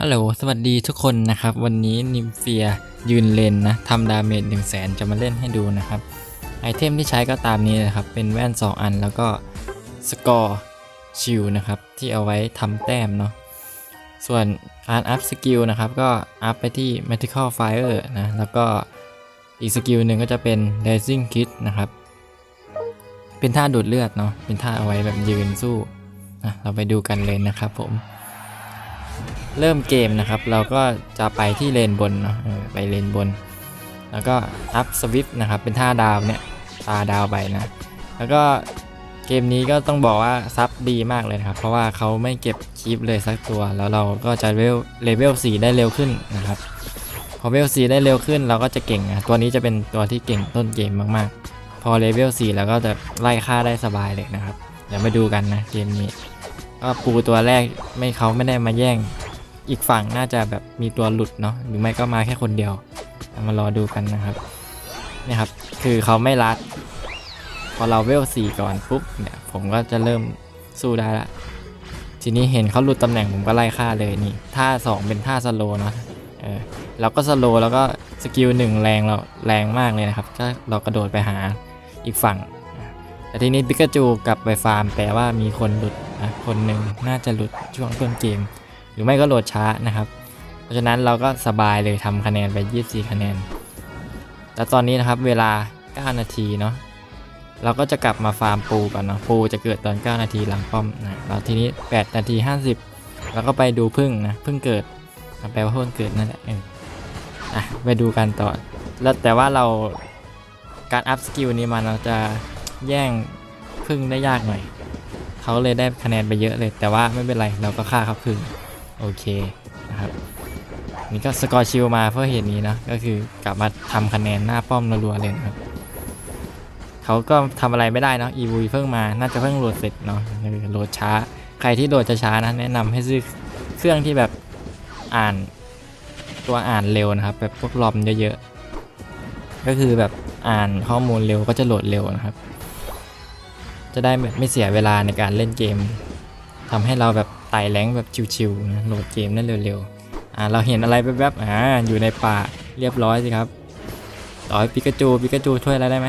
ฮัลโหล สวัสดีทุกคนนะครับ วันนี้นิมเฟียยืนเลนนะทำดาเมจ1 0 0 0 0แสนจะมาเล่นให้ดูนะครับ ไอเทมที่ใช้ก็ตามนี้นะครับ เป็นแว่น 2 อันแล้วก็สกอร์ชิลนะครับ ที่เอาไว้ทำแต้มเนาะ ส่วนการอัพสกิลนะครับ ก็อัพไปที่ Magical Fire นะ แล้วก็อีกสกิลหนึ่งก็จะเป็น Rising Kit นะครับ เป็นท่าดูดเลือดเนาะ เป็นท่าเอาไว้แบบยืนสู้นะเราไปดูกันเลยนะครับผม เริ่มเกมนะครับ เราก็จะไปที่เลนบนเนาะไปเลนบน แล้วก็อัพสวิฟนะครับ เป็นท่าดาวเนี่ยตาดาวไปนะ แล้วก็เกมนี้ก็ต้องบอกว่าซับดีมากเลยนะครับ เพราะว่าเขาไม่เก็บคลิปเลยสักตัว แล้วเราก็จะเลเวลเลเวล4ได้เร็วขึ้นนะครับ พอเลเวล4ได้เร็วขึ้นเราก็จะเก่งนะตัวนี้จะเป็นตัวที่เก่งต้นเกมมากๆ พอเลเวล4แล้วก็จะไล่ฆ่าได้สบายเลยนะครับ เดี๋ยวมาดูกันนะเกมนี้ ก็ปูตัวแรกไม่เขาไม่ได้มาแย่ง อีกฝั่งน่าจะแบบมีตัวหลุดเนาะหรือไม่ก็มาแค่คนเดียวมารอดูกันนะครับเนี่ยครับคือเขาไม่รัด พอเราเวลสี่ก่อนปุ๊บเนี่ยผมก็จะเริ่มสู้ได้ละทีนี้เห็นเขาหลุดตำแหน่งผมก็ไล่ฆ่าเลยนี่ท่าสองเป็นท่าสโลเนาะเออเราก็สโลแล้วก็สกิลหนึ่งแรงเราแรงมากเลยนะครับถ้าเรากระโดดไปหาอีกฝั่งแต่ทีนี้ปิกาจูกลับไปฟาร์มแปลว่ามีคนหลุด นะคนหนึ่งน่าจะหลุดช่วงต้นเกม หรือไม่ก็โหลดช้านะครับ เพราะฉะนั้นเราก็สบายเลยทำคะแนนไป 24 คะแนนแล้วตอนนี้นะครับเวลา 9 นาทีเนาะเราก็จะกลับมาฟาร์มปูก่อนเนาะปูจะเกิดตอน 9 นาทีหลังป้อมนะแล้วทีนี้ 8 นาที 50 แล้วก็ไปดูพึ่งนะพึ่งเกิดแปลว่าพึ่งเกิดนั่นแหละอะไปดูกันต่อ แล้วแต่ว่าเราการอัพสกิลนี้มาเราจะแย่งพึ่งได้ยากหน่อย เขาเลยได้คะแนนไปเยอะเลย แต่ว่าไม่เป็นไรเราก็ฆ่าเขาพึ่งโอเคนะครับนี่ก็สกอร์ชิลมาเพื่อเหตุนี้นะก็คือกลับมาทำคะแนนหน้าป้อมรัวๆเลยนะครับเขาก็ทำอะไรไม่ได้เนาะอีวีเพิ่งมาน่าจะเพิ่งโหลดเสร็จเนาะเออโหลดช้า ใครที่โหลดจะช้านะแนะนำให้ซื้อเครื่องที่แบบอ่านตัวอ่านเร็วนะครับแบบพวกลอมเยอะๆก็คือแบบอ่านข้อมูลเร็วก็จะโหลดเร็วนะครับ จะได้แบบไม่เสียเวลาในการเล่นเกมทำให้เราแบบไต่แรงแบบชิวๆนะโหลดเกมได้เร็วๆอ่าเราเห็นอะไรแวบๆอ่าอยู่ในป่าเรียบร้อยสิครับต่อให้ปิกาจูปิกาจูช่วยอะไรได้ไหม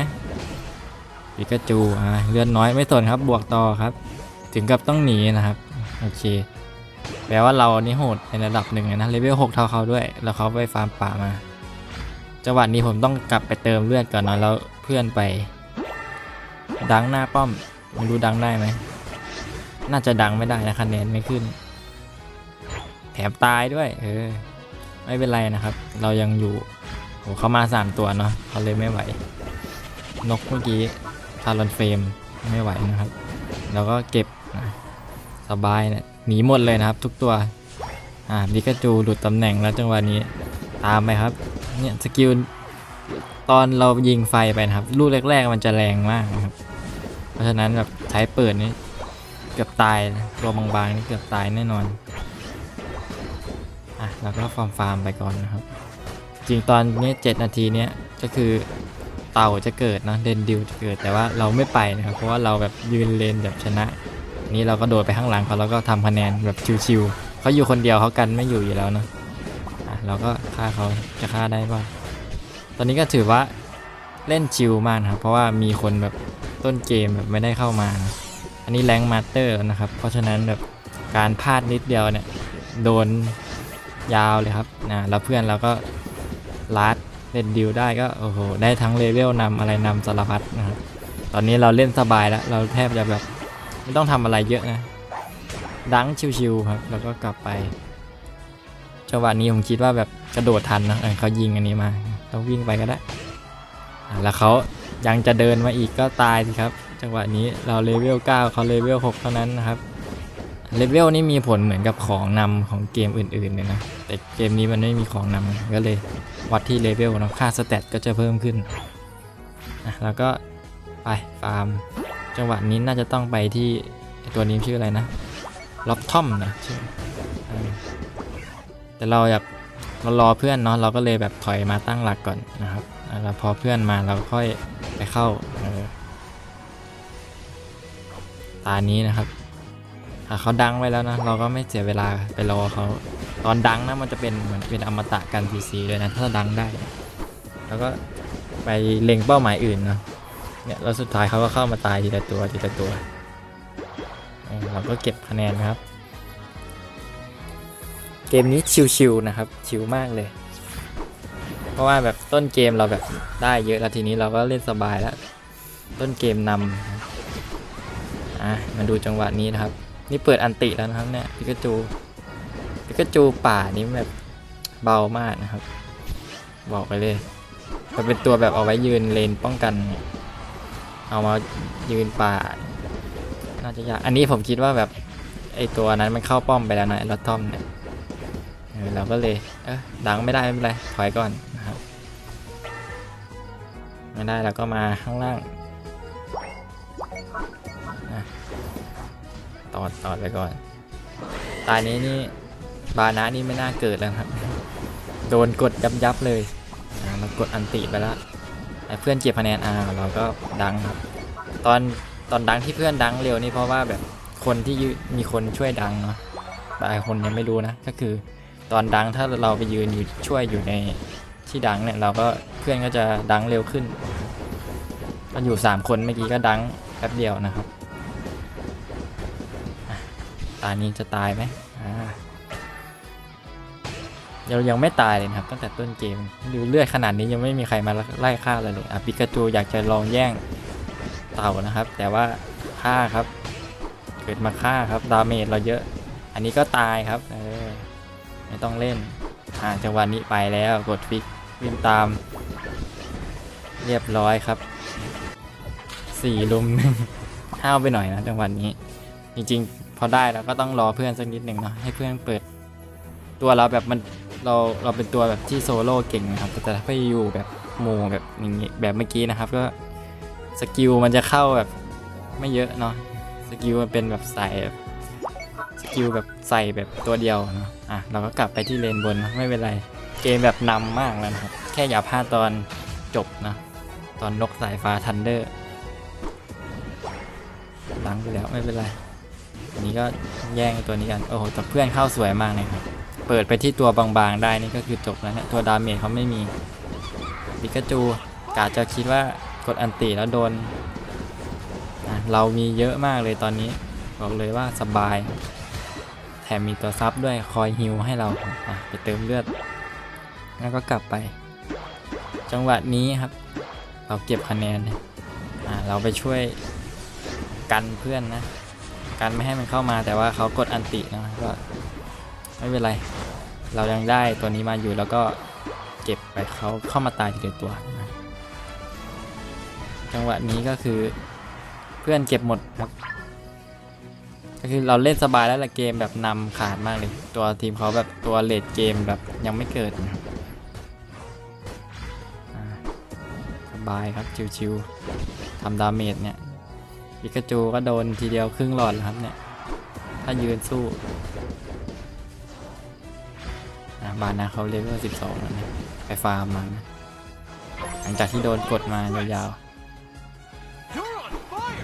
ปิกาจูอ่าเลือดน้อยไม่สนครับบวกต่อครับ ถึงกับต้องหนีนะครับโอเคแปลว่าเรานี่โหดในระดับหนึ่งนะเลเวล6เท่าเขาด้วย แล้วเขาไปฟาร์มป่ามาจังหวะนี้ผมต้องกลับไปเติมเลือดก่อนนะแล้วเพื่อนไป ดังหน้าป้อม ไม่รู้ดังได้ไหม น่าจะดังไม่ได้นะคะแนนไม่ขึ้น แถมตายด้วย เออ ไม่เป็นไรนะครับ เรายังอยู่โหเขามาสามตัวเนาะเขาเลยไม่ไหว นกเมื่อกี้ทารอนเฟรมไม่ไหวนะครับเราก็เก็บสบายเนี่ยหนีหมดเลยนะครับ ทุกตัว อ่าดิกาจูหลุดตำแหน่งแล้วจังหวะนี้ตามไปครับ เนี่ยสกิลตอนเรายิงไฟไปนะครับ ลูกแรก ๆ มันจะแรงมากนะครับ ราะฉะนั้นแบบใช้เปิดนี่เกือบตายนะตัวบางๆนี่เกือบตายแน่นอนอะเราก็ฟาร์มฟาร์มไปก่อนนะครับ จริงตอนนี้7นาทีเนี้ยก็คือเต่าจะเกิดนะเดนดิวจะเกิดแต่ว่าเราไม่ไปนะครับ เพราะว่าเราแบบยืนเลนแบบชนะ นี่เราก็โดดไปข้างหลังเขาแล้วก็ทำคะแนนแบบชิวๆเขาอยู่คนเดียวเขากันไม่อยู่อยู่แล้วนะอะเราก็ฆ่าเขาจะฆ่าได้ป่ะตอนนี้ก็ถือว่าเล่นชิลมากครับ เพราะว่ามีคนแบบ ต้นเกมแบบไม่ได้เข้ามา อันนี้แรงมาสเตอร์นะครับ เพราะฉะนั้นแบบการพลาดนิดเดียวเนี่ยโดนยาวเลยครับนะแล้วเพื่อนเราก็ลัดเล่นดิวได้ก็โอ้โหได้ทั้งเลเวลนำอะไรนำสารพัดนะครับตอนนี้เราเล่นสบายแล้ว เราแทบจะแบบไม่ต้องทำอะไรเยอะนะ ดังชิวๆครับ แล้วก็กลับไปจังหวะนี้ผมคิดว่าแบบกระโดดทันนะเขายิงอันนี้มาเราวิ่งไปก็ได้ แล้วเขา ยังจะเดินมาอีกก็ตายสิครับ จังหวะนี้เราเลเวล 9 เขาเลเวล 6 เท่านั้นนะครับ เลเวลนี่มีผลเหมือนกับของนำของเกมอื่นๆเลยนะ แต่เกมนี้มันไม่มีของนำก็เลยวัดที่เลเวลนะค่าสเตตก็จะเพิ่มขึ้นอะแล้วก็ไปฟาร์ม จังหวะนี้น่าจะต้องไปที่ตัวนี้ชื่ออะไรนะล็อบทอมนะชื่ออแต่เราแบบเรารอเพื่อนเนาะเราก็เลยแบบถอยมาตั้งหลักก่อนนะครับแล้วพอเพื่อนมาเราค่อย เข้าเออตานี้นะครับหากเขาดังไว้แล้วนะ เราก็ไม่เสียเวลาไปรอเขาตอนดังนะมันจะเป็นเหมือนเป็นอมตะกันซีซีเลยนะถ้าดังได้ แล้วก็ไปเล็งเป้าหมายอื่นเนาะเนี่ยแล้วสุดท้ายเขาก็เข้ามาตายทีละตัวทีละตัวเราก็เก็บคะแนนนะครับ เกมนี้ชิวๆนะครับ ชิวมากเลย ราะว่าแบบต้นเกมเราแบบได้เยอะแล้วทีนี้เราก็เล่นสบายแล้ว ต้นเกมนำอะมาดูจังหวะนี้นะครับ นี่เปิดอันติแล้วนะครับเนี่ยพิกาจูพิกาจูป่านี้แบบเบามากนะครับ บอกไปเลยมันเป็นตัวแบบเอาไว้ยืนเลนป้องกัน เอามายืนป่า น่าจะยากอันนี้ผมคิดว่าแบบไอตัวนั้นมันเข้าป้อมไปแล้วนะไอ้ลอตทอมเนี่ยเราก็เลยเออดังไม่ได้ไม่เป็นไรถอยก่อน ไม่ได้เราก็มาข้างล่างนะตอดตอดไปก่อน ตายนี้นี่บานะนี่ไม่น่าเกิดแล้วครับ โดนกดยับยับเลยอ่ากดอันติไปแล้วให้เพื่อนเก็บคะแนนอ่าเราก็ดังครับ ตอนตอนดังที่เพื่อนดังเร็วนี่เพราะว่าแบบคนที่มีคนช่วยดังเนาะบางคนยังไม่รู้นะ ก็คือตอนดังถ้าเราไปยืนอยู่ช่วยอยู่ในที่ดังเนี่ยเราก็ พื่อนก็จะดังเร็วขึ้นก็อยู่ 3 คนเมื่อกี้ก็ดังแป๊บเดียวนะครับอะตานี้จะตายไหมอ่าเรายังไม่ตายเลยนะครับ ตั้งแต่ต้นเกมดูเลือดขนาดนี้ยังไม่มีใครมาไล่ฆ่าเราเลยอะปิกาจูอยากจะลองแย่งเต่านะครับ แต่ว่าฆ่าครับ เกิดมาฆ่าครับดาเมจเราเยอะ อันนี้ก็ตายครับเออไม่ต้องเล่นอ่าจังหวะนี้ไปแล้วกดฟิกวิ่งตาม เรียบร้อยครับสี่ลุมหนึ่งห้าวไปหน่อยนะจังหวะนี้ จริงๆ พอได้แล้วก็ต้องรอเพื่อนสักนิดหนึ่งเนาะให้เพื่อนเปิด ตัวเราแบบมันเราเราเป็นตัวแบบที่โซโล่เก่งนะครับแต่ถ้าไปอยู่แบบหมู่แบบอย่างงี้แบบเมื่อกี้นะครับก็สกิลมันจะเข้าแบบไม่เยอะเนาะสกิลมันเป็นแบบใส่แบบสกิลแบบใส่แบบตัวเดียวเนาะอะเราก็กลับไปที่เลนบนไม่เป็นไรเกมแบบนำมากแล้วนะครับ แค่อย่าพลาดตอนจบนะ ตอนนกสายฟ้าทันเดอร์ลังไปแล้วไม่เป็นไรอันนี้ก็แย่งตัวนี้กัน โอ้โหแต่เพื่อนเข้าสวยมากเลยครับ เปิดไปที่ตัวบางๆได้นี่ก็คือจบแล้วนี่ยตัวดาเมจเขาไม่มีปิกาจูกาจะคิดว่ากดอันติแล้วโดน เรามีเยอะมากเลยตอนนี้บอกเลยว่าสบาย แถมมีตัวซับด้วยคอยฮิวให้เราไปเติมเลือด แล้วก็กลับไป จังหวะนี้ครับ เราเก็บคะแนนอะเราไปช่วยกันเพื่อนนะกันไม่ให้มันเข้ามาแต่ว่าเขากดอันตินะก็ไม่เป็นไร เรายังได้ตัวนี้มาอยู่แล้วก็เก็บไปเขาเข้ามาตายทีเดียวตัวนะจังหวะนี้ก็คือเพื่อนเก็บหมดครับก็คือเราเล่นสบายแล้วละเกมแบบนำขาดมากเลย ตัวทีมเขาแบบตัวเลดเกมแบบยังไม่เกิดนะครับ บายครับชิวๆทำดาเมจเนี่ยปิกาจูก็โดนทีเดียวครึ่งหลอดแล้วครับเนี่ย ถ้ายืนสู้อะบานาเขาเลเวล12แล้วนะไปฟาร์มมานะหลังจากที่โดนกดมายาวๆ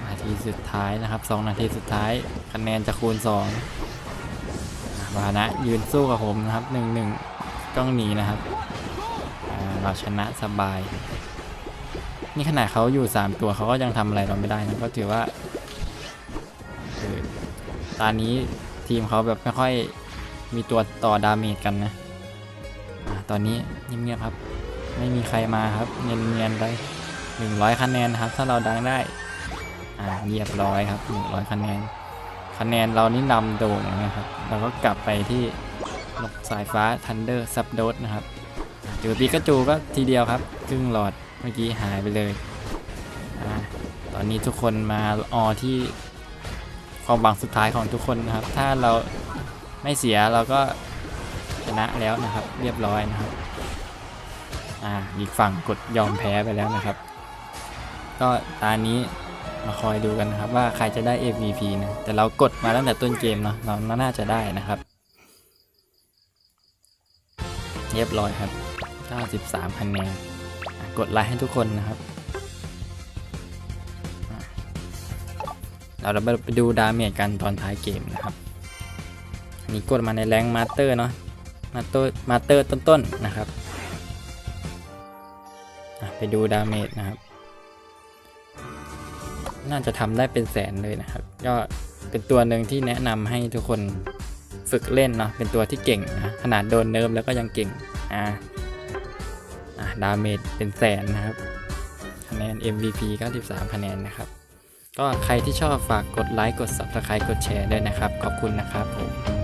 นาทีสุดท้ายนะครับ 2 นาทีสุดท้ายคะแนนจะคูณ2อะวานะยืนสู้กับผมนะครับ 1-1 ต้องหนีนะครับ เราชนะสบาย นี่ขนาดเขาอยู่ 3 ตัวเขาก็ยังทำอะไรเราไม่ได้นะก็ถือว่าตอนนี้ทีมเขาแบบไม่ค่อยมีตัวต่อดาเมจกันนะอาตอนนี้เงียบๆครับ ไม่มีใครมาครับเนียนๆไป100คะแนนครับ ถ้าเราดังได้อ่าเรียบร้อยครับ100คะแนน คะแนนเรานี่นำโด่งนะครับเราก็กลับไปที่นกสายฟ้าทันเดอร์ซับโดสนะครับเจอปีกาจูก็ทีเดียวครับครึ่งหลอด มื่อกี้หายไปเลยอตอนนี้ทุกคนมาออที่ความหวังสุดท้ายของทุกคนนะครับ ถ้าเราไม่เสียเราก็ชนะแล้วนะครับ เรียบร้อยนะครับ อ่าอีกฝั่งกดยอมแพ้ไปแล้วนะครับ ก็ตานี้มาคอยดูกันนะครับว่าใครจะได้ MVP นะ แต่เรากดมาตั้งแต่ต้นเกมเนาะเราน่าจะได้นะครับ เรียบร้อยครับ 93คะแนน กดไลค์ให้ทุกคนนะครับเราจะไปดูดาเมจกันตอนท้ายเกมนะครับอันนี้กดมาในแรงมาสเตอร์เนาะมาเตอร์มาเตอร์ต้นๆนะครับไปดูดาเมจนะครับ น่าจะทำได้เป็นแสนเลยนะครับ ก็เป็นตัวหนึ่งที่แนะนำให้ทุกคนฝึกเล่นเนาะเป็นตัวที่เก่งนะขนาดโดนเนิร์ฟแล้วก็ยังเก่งอ่า ดาเมจเป็นแสนนะครับ คะแนน MVP 93 คะแนนนะครับ ก็ใครที่ชอบฝากกดไลค์ กด Subscribe กดแชร์ด้วยนะครับ ขอบคุณนะครับผม